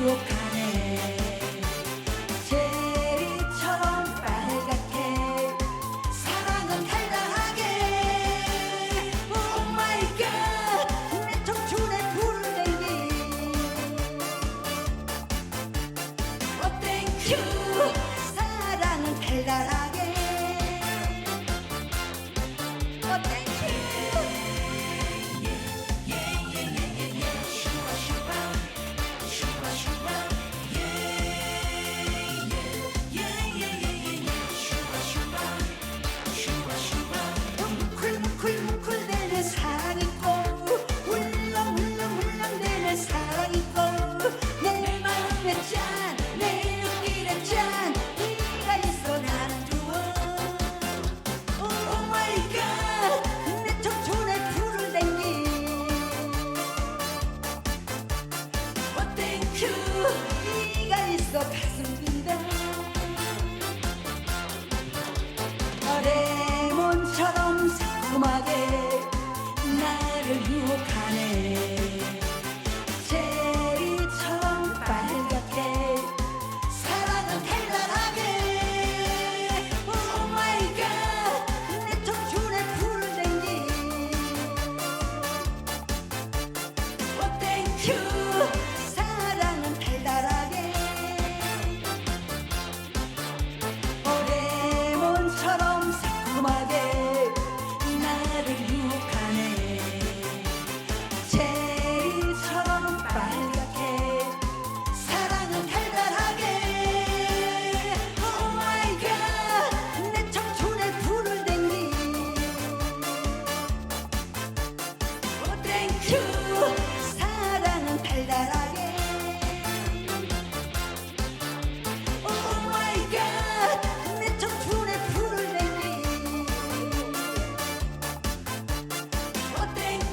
유혹하네. 체리처럼 빨갛게 사랑은 달달하게. Oh my 내 청춘의 블레이비 you. 레몬처럼 새콤하게 나를 유혹하네.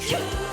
You.